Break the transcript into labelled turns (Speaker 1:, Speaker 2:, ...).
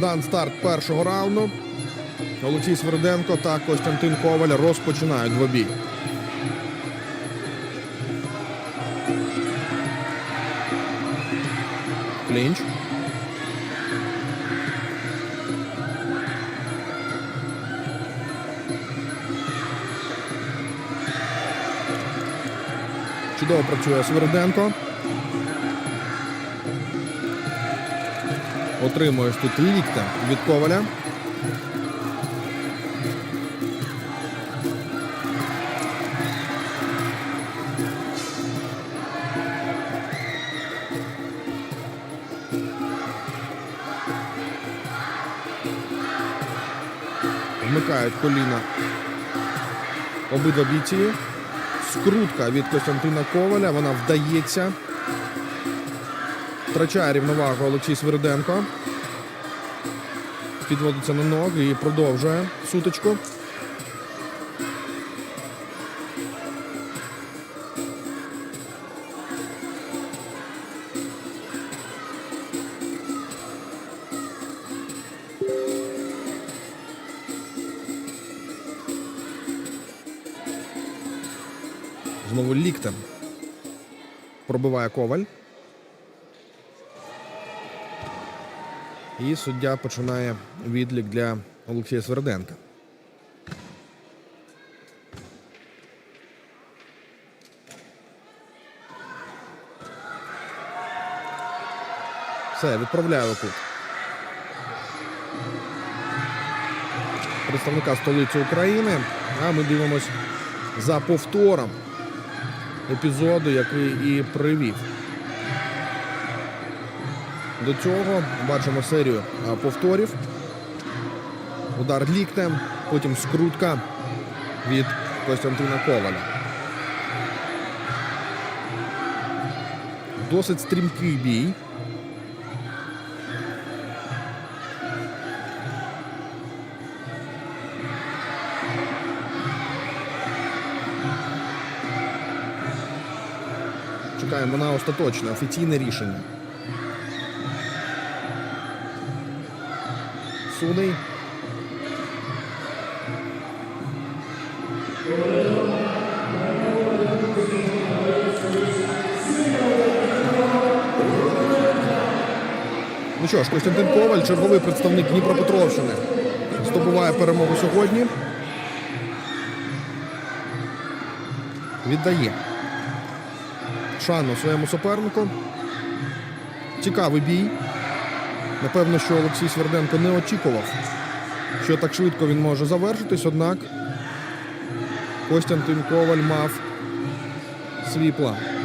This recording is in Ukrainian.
Speaker 1: дан старт першого раунду. Олексій Сверденко та Костянтин Коваль розпочинають двобій. Клінч. Чудово працює Сверденко. Отримуєш тут лікта від Коваля. Вмикають коліна обидва бійці. Скрутка від Костянтина Коваля. Вона вдається. Втрачає рівновагу Олексій Сверденко. Підводиться на ноги і продовжує сутичку. Знову ліктем. Пробиває коваль. І суддя починає відлік для Олексія Сверденка. Все, відправляє кут. Представника столиці України. А ми дивимось за повтором епізоду, який і привів. До цього бачимо серію повторів. Удар ліктем, потім скрутка від Костянтина Коваля. Досить стрімкий бій. Чекаємо на остаточне офіційне рішення. Судей. Ну що ж, Костянтин Коваль, черговий представник Дніпропетровщини, здобуває перемогу сьогодні. Віддає шану своєму супернику. Цікавий бій. Напевно, що Олексій Сверденко не очікував, що так швидко він може завершитись, однак Костянтин Коваль мав свій план.